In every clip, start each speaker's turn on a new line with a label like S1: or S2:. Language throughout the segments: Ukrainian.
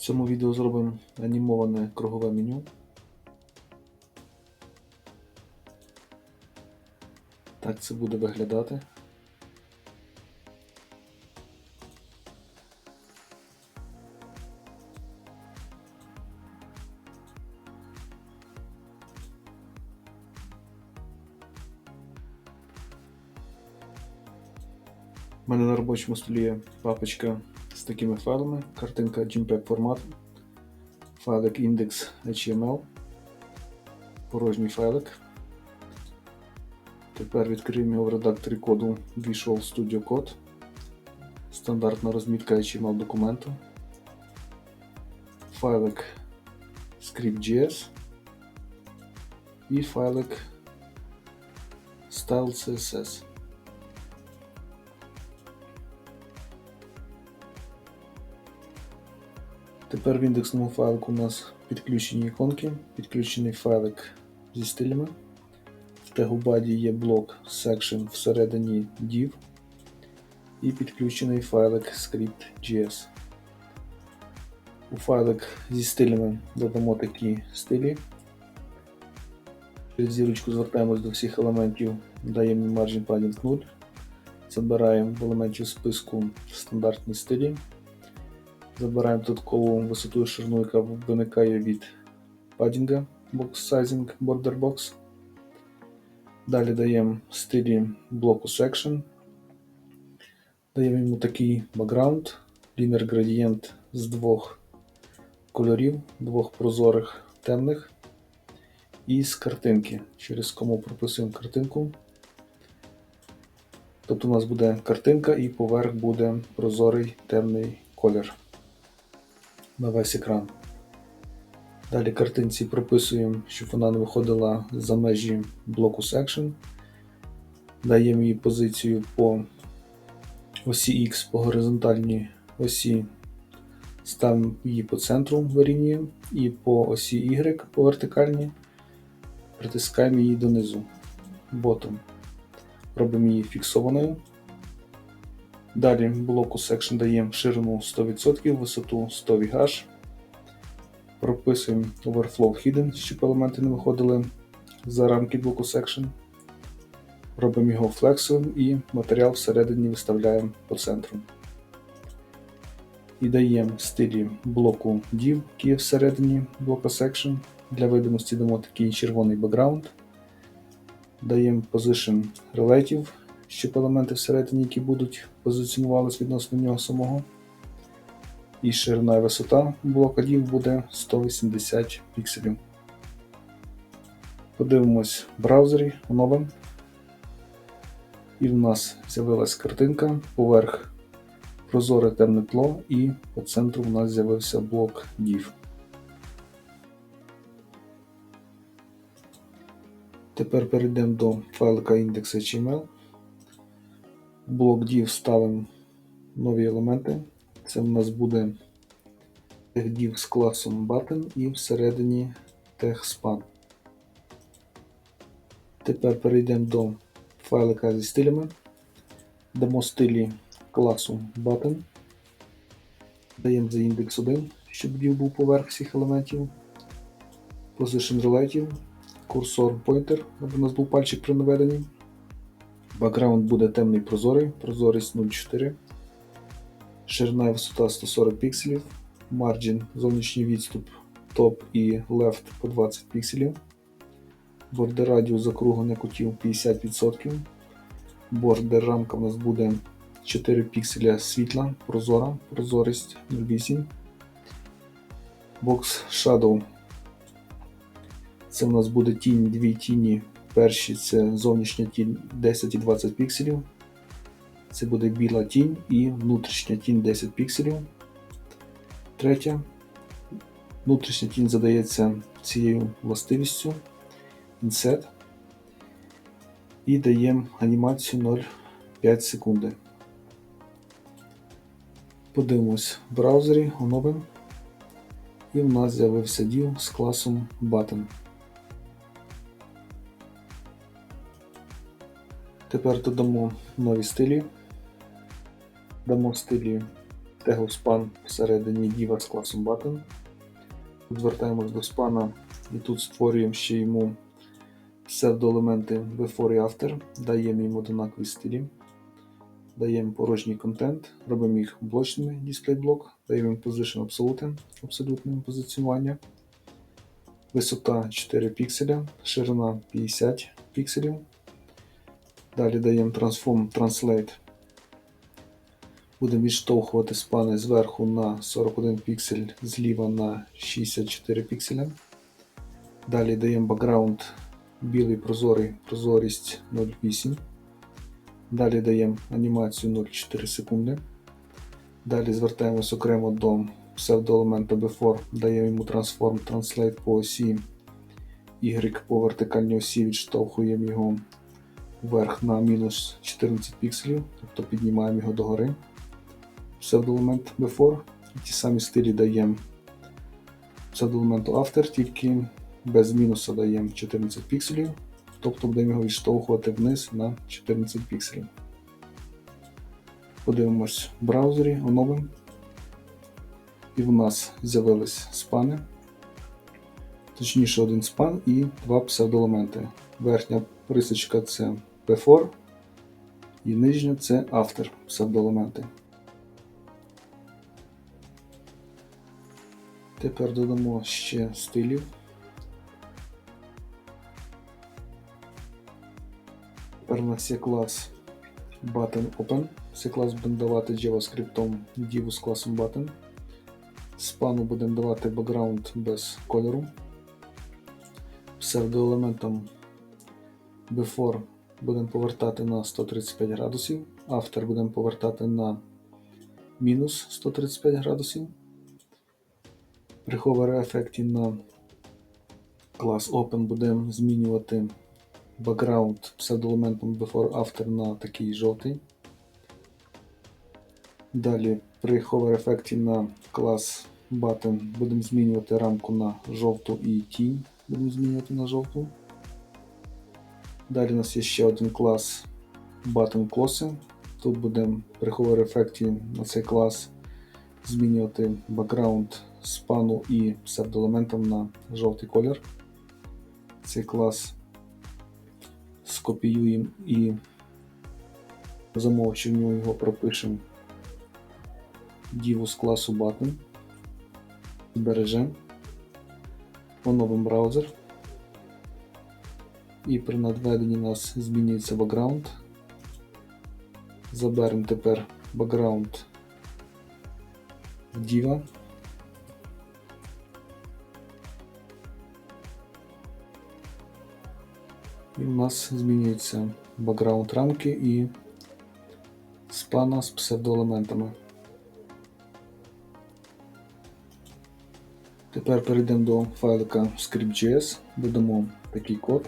S1: цьому відео зробимо анімоване кругове меню. Так це буде виглядати. У мене на робочому столі папочка з такими файлами, картинка JPEG формату, файлик index.html, порожній файлик. Тепер відкриємо його в редакторі коду Visual Studio Code, стандартна розмітка HTML документу, файлик script.js і файлик style.css. Тепер в індексному файлику у нас підключені іконки, підключений файлик зі стилями. В тегу body є блок section всередині div і підключений файлик script.js. У файлик зі стилями додамо такі стилі. Через зірочку звертаємось до всіх елементів, даємо margin padding 0. Забираємо в елементів списку стандартні стилі. Забираємо додаткову висоту і ширину, яка виникає від падінга Box Sizing Border Box. Далі даємо стилі блоку Section. Даємо йому такий background, Linear Gradient з двох кольорів, двох прозорих темних. І з картинки. Через кому прописуємо картинку. Тобто у нас буде картинка і поверх буде прозорий темний колір на весь екран. Далі картинці прописуємо, щоб вона не виходила за межі блоку Section. Даємо їй позицію по осі X по горизонтальній осі, ставимо її по центру вирівнюємо і по осі Y по вертикальній притискаємо її донизу, ботом. Робимо її фіксованою. Далі блоку Section даємо ширину 100%, висоту 100 VH. Прописуємо Overflow Hidden, щоб елементи не виходили за рамки блоку Section. Робимо його флексовим і матеріал всередині виставляємо по центру. І даємо стилі блоку Div, який є всередині блока Section. Для видимості дамо такий червоний бекграунд. Даємо Position Relative щоб елементи всередині, які будуть позиціонувалися відносно нього самого. І ширина і висота блока DIV буде 180 пікселів. Подивимось в браузері оновимо. І в нас з'явилась картинка, поверх прозоре темне тло, і по центру в нас з'явився блок DIV. Тепер перейдемо до файлика index.html блок div ставимо нові елементи. Це в нас буде div з класом button і всередині TextSpan. Тепер перейдемо до файлика зі стилями. Дамо стилі класу button. Даємо за індекс 1, щоб div був поверх всіх елементів. Position Relative, курсор Pointer, щоб у нас був пальчик при наведенні. Бакграунд буде темний прозорий, прозорість 0,4. Ширина і висота 140 пікселів. Margin, зовнішній відступ топ і left по 20 пікселів. Бордер радіус закруглення кутів 50%. Бордер рамка у нас буде 4 пікселя світла, прозора, прозорість 0,8. Box Shadow. Це у нас буде тінь, дві тіні Перші це зовнішня тінь 10 і 20 пікселів. Це буде біла тінь і внутрішня тінь 10 пікселів. Третя. Внутрішня тінь задається цією властивістю Inset. І даємо анімацію 0,5 секунди. Подивимось в браузері, оновимо. І в нас з'явився діл з класом Button. Тепер додамо нові стилі. Дамо стилі теглоспан всередині Diva з класом Button. Тут звертаємось до спана і тут створюємо ще йому псевдоелементи Before і After, даємо їм однакові стилі, даємо порожній контент, робимо їх блочними дисплейблок, даємо Position Absolute, абсолютне позиціонування, висота 4 пікселя, ширина 50 пікселів. Далі даємо Transform Translate. Будемо відштовхувати спани зверху на 41 піксель, зліва на 64 пікселя. Далі даємо background білий прозорий, прозорість 0,8. Далі даємо анімацію 0,4 секунди. Далі звертаємось окремо до псевдоелемента Before, даємо йому Transform Translate по осі Y по вертикальній осі, відштовхуємо його вверх на мінус 14 пікселів, тобто піднімаємо його догори. Псевдоелемент Before. І ті самі стилі даємо псевдоелементу After, тільки без мінуса даємо 14 пікселів, тобто будемо його відштовхувати вниз на 14 пікселів. Подивимось в браузері, оновимо. І в нас з'явились спани. Точніше, один спан і два псевдоелементи. Верхня рисочка це Before, і нижня це After псевдоелементи. Тепер додамо ще стилів. Тепер у нас є клас Button Open. Цей клас будемо давати JavaScript Divu з класом Button. Спану будемо давати background без кольору. Псевдоелементом Before будемо повертати на 135 градусів, After будемо повертати на мінус 135 градусів. При hover ефекті на клас Open будемо змінювати background псевдоелементом Before After на такий жовтий. Далі при hover ефекті на клас Button будемо змінювати рамку на жовту і тінь будемо змінювати на жовту. Далі у нас є ще один клас Button Close. Тут будемо при hover ефекті на цей клас змінювати background спану і псевдоелементом на жовтий колір. Цей клас скопіюємо і замовчуємо його пропишемо діву з класу Button. Збережемо, оновимо браузер. І при надведенні у нас змінюється background. Заберемо тепер background Diva. І у нас змінюється бакграунд рамки і спана з псевдоелементами. Тепер перейдемо до файлика script.js, додамо такий код.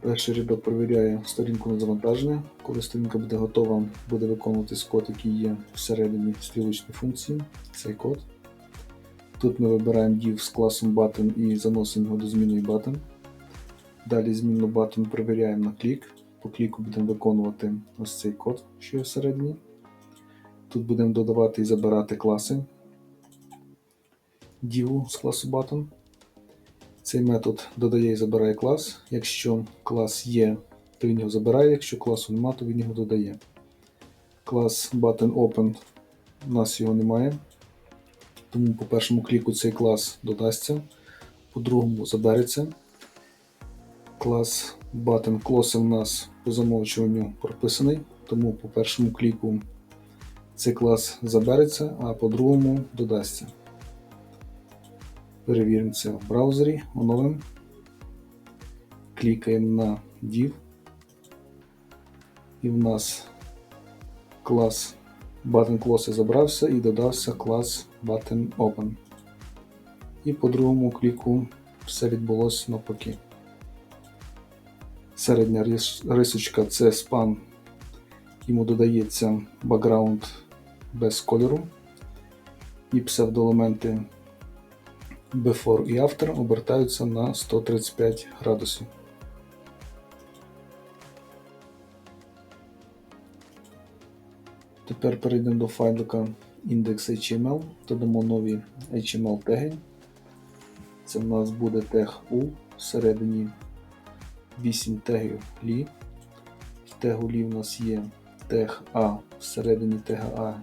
S1: Перший рядок перевіряє сторінку на завантаження. Коли сторінка буде готова, буде виконуватись код, який є всередині стрілочної функції, цей код. Тут ми вибираємо div з класом button і заносимо його до змінної button. Далі змінну button перевіряємо на клік. По кліку будемо виконувати ось цей код, що є всередині. Тут будемо додавати і забирати класи div з класу button. Цей метод додає і забирає клас. Якщо клас є, то він його забирає, якщо класу немає, то він його додає. Клас button у нас його немає. Тому по першому кліку цей клас додасться, по другому забереться. Клас button close у нас по замовчуванню прописаний, тому по першому кліку цей клас забереться, а по другому додасться. Перевіримо це в браузері, оновимо. Клікаємо на div. І в нас клас button close забрався і додався клас button open. І по другому кліку все відбулося навпаки. Середня рисочка це спан, йому додається бакграунд без кольору і псевдоелементи Before і After обертаються на 135 градусів. Тепер перейдемо до файлика index.html, додамо нові HTML теги. Це в нас буде тег U, всередині 8 тегів лі. В тегу лі в нас є тег А, всередині тега А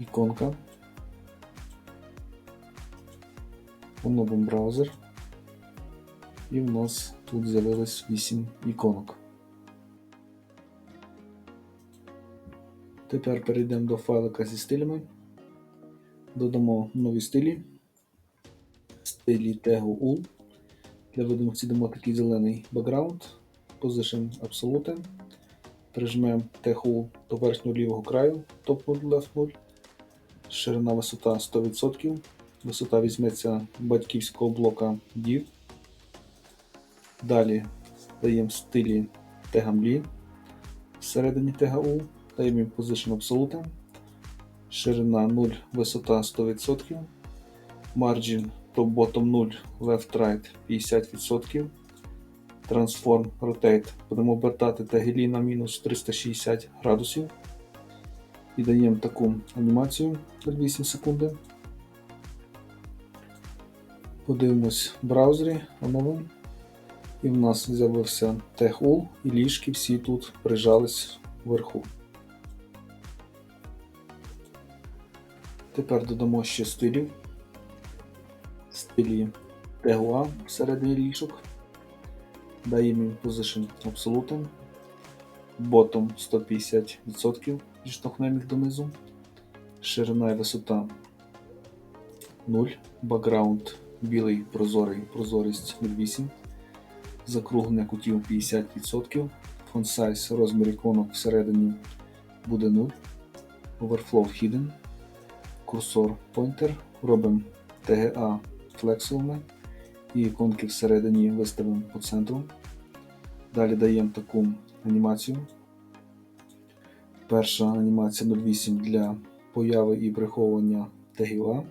S1: іконка. Оновимо браузер. І в нас тут з'явилось 8 іконок. Тепер перейдемо до файлика зі стилями. Додамо нові стилі. Стилі тегу UL. Для видимості дамо такий зелений бекграунд. Position Absolute. Прижмемо тег UL до верхнього лівого краю, Top 0, Left 0. Ширина висота 100%. Висота візьметься батьківського блока div. Далі даємо стилі тегам лі всередині тега U. Даємо їм Position Absolute. Ширина 0, висота 100%. Margin top bottom 0, left right 50%. Transform Rotate. Будемо обертати теги лі на мінус 360 градусів. І даємо таку анімацію на 8 секунди. Подивимось в браузері, оновимо. І в нас з'явився тег UL і ліжки всі тут прижались вверху. Тепер додамо ще стилів. Стилі А всередині ліжок. Даємо їм Position Absolute. Bottom 150% відштовхнемо донизу. Ширина і висота 0. Бакграунд білий прозорий, прозорість 0,8. Закруглення кутів 50%. Font size розмір іконок всередині буде 0. Overflow hidden. Курсор pointer. Робимо TGA флексовими. І іконки всередині виставимо по центру. Далі даємо таку анімацію. Перша анімація 08 для появи і приховування тегів.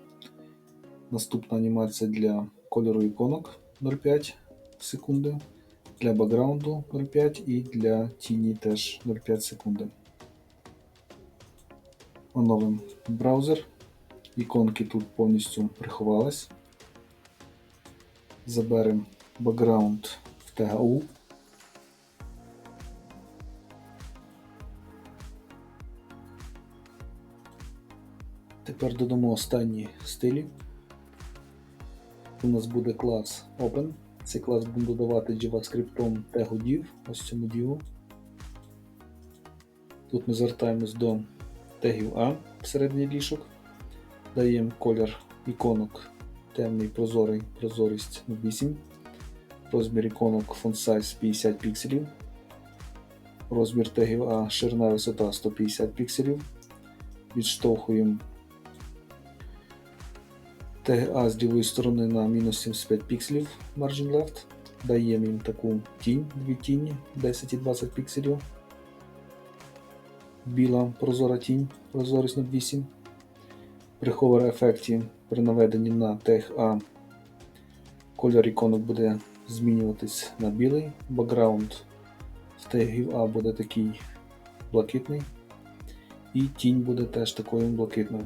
S1: Наступна анімація для кольору іконок 0,5 секунди, для бекграунду 0,5 і для тіні теж 0,5 секунди. Оновимо браузер. Іконки тут повністю приховались. Заберемо бекграунд в TGU. Тепер додамо останні стилі. У нас буде клас Open. Цей клас будемо додавати JavaScript тегу div, ось цьому div. Тут ми звертаємось до тегів А всередині лішок. Даємо колір іконок темний, прозорий, прозорість 8. Розмір іконок font size 50 пікселів. Розмір тегів А ширина висота 150 пікселів. Відштовхуємо TGA з лівої сторони на мінус 75 пікселів Margin Left. Даємо їм таку тінь, дві тіні 10 і 20 пікселів. Біла прозора тінь, прозорість 08. При hover ефекті при наведенні на тег А кольор іконок буде змінюватись на білий. Бакграунд в тегів А буде такий блакитний. І тінь буде теж такою блакитною.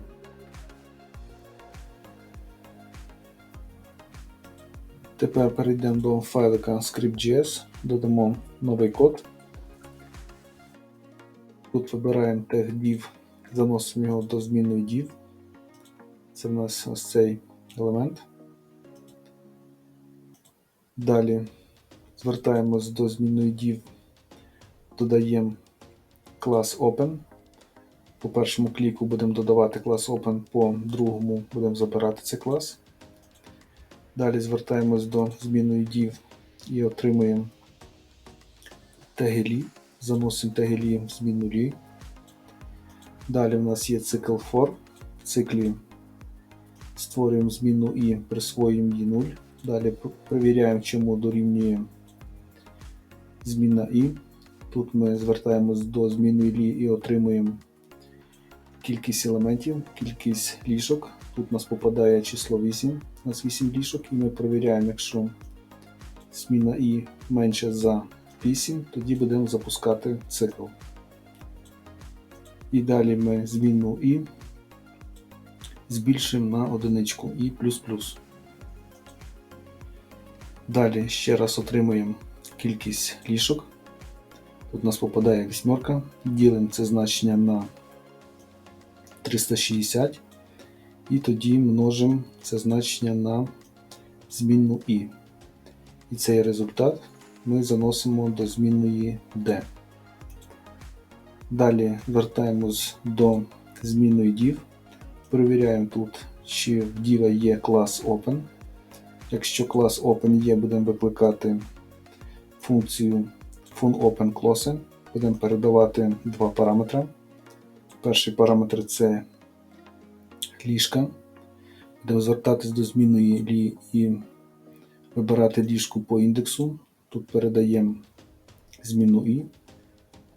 S1: Тепер перейдемо до файлика script.js, додамо новий код. Тут вибираємо тег div, заносимо його до змінної div. Це в нас ось цей елемент. Далі звертаємось до змінної div, додаємо клас Open. По першому кліку будемо додавати клас Open, по другому будемо забирати цей клас. Далі звертаємось до змінної div і отримуємо теги лі. Заносимо теги лі в зміну лі. Далі в нас є цикл for. В циклі створюємо зміну і присвоюємо її 0. Далі перевіряємо, чому дорівнює зміна і. Тут ми звертаємось до зміни лі і отримуємо кількість елементів, кількість ліжок. Тут у нас попадає число 8, у нас 8 ліжок, і ми перевіряємо, якщо зміна і менше за 8, тоді будемо запускати цикл. І далі ми змінну і збільшуємо на одиничку і плюс-плюс. Далі ще раз отримуємо кількість ліжок. Тут у нас попадає вісьмерка. Ділимо це значення на 360 і тоді множимо це значення на змінну і. І цей результат ми заносимо до змінної D. Далі вертаємось до змінної div. Перевіряємо тут, чи в div є клас Open. Якщо клас Open є, будемо викликати функцію funOpenClose. Будемо передавати два параметри. Перший параметр це ліжка. Будемо звертатись до змінної і вибирати ліжку по індексу. Тут передаємо зміну і.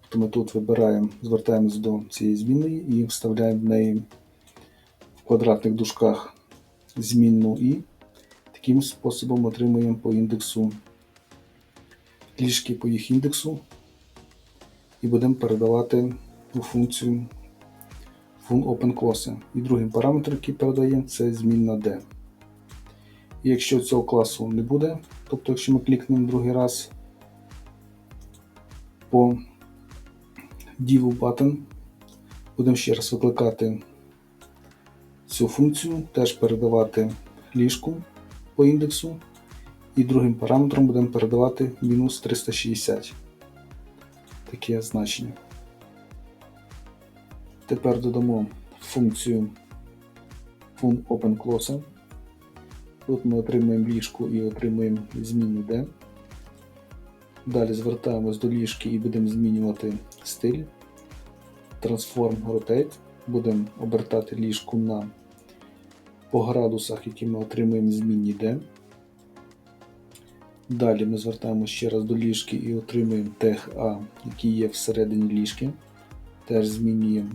S1: Тобто ми тут вибираємо, звертаємось до цієї змінної і вставляємо в неї в квадратних дужках змінну і. Таким способом отримуємо по індексу ліжки по їх індексу і будемо передавати у функцію funOpenClose. І другим параметром, який передаємо, це змінна D. І якщо цього класу не буде, тобто якщо ми клікнемо другий раз по div button, будемо ще раз викликати цю функцію, теж передавати ліжку по індексу. І другим параметром будемо передавати мінус 360. Таке значення. Тепер додамо функцію funOpenClose. Тут ми отримуємо ліжку і отримуємо змінну D. Далі звертаємось до ліжки і будемо змінювати стиль. Transform Rotate. Будемо обертати ліжку на по градусах, які ми отримуємо змінні D. Далі ми звертаємося ще раз до ліжки і отримуємо тег А, який є всередині ліжки. Теж змінюємо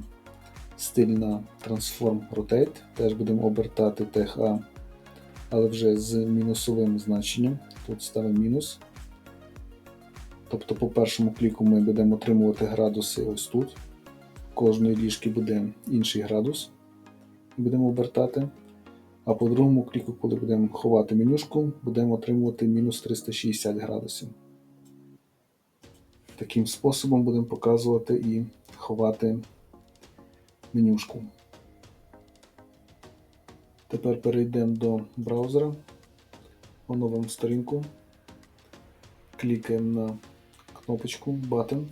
S1: стиль на Transform Rotate. Теж будемо обертати тег А, але вже з мінусовим значенням. Тут ставимо мінус. Тобто по першому кліку ми будемо отримувати градуси ось тут. Кожної ліжки буде інший градус. Будемо обертати. А по другому кліку, коли будемо ховати менюшку, будемо отримувати мінус 360 градусів. Таким способом будемо показувати і ховати менюшку. Тепер перейдемо до браузера, оновимо сторінку, клікаємо на кнопочку Button.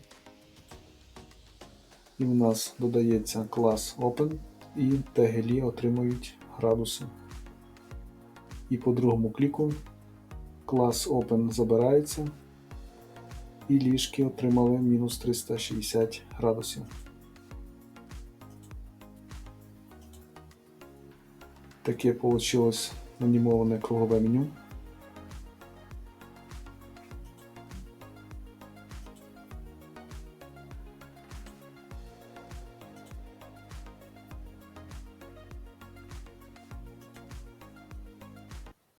S1: І в нас додається клас Open і тегелі отримують градуси. І по другому кліку клас Open забирається, і ліжки отримали мінус 360 градусів. Таке вийшло анімоване кругове меню.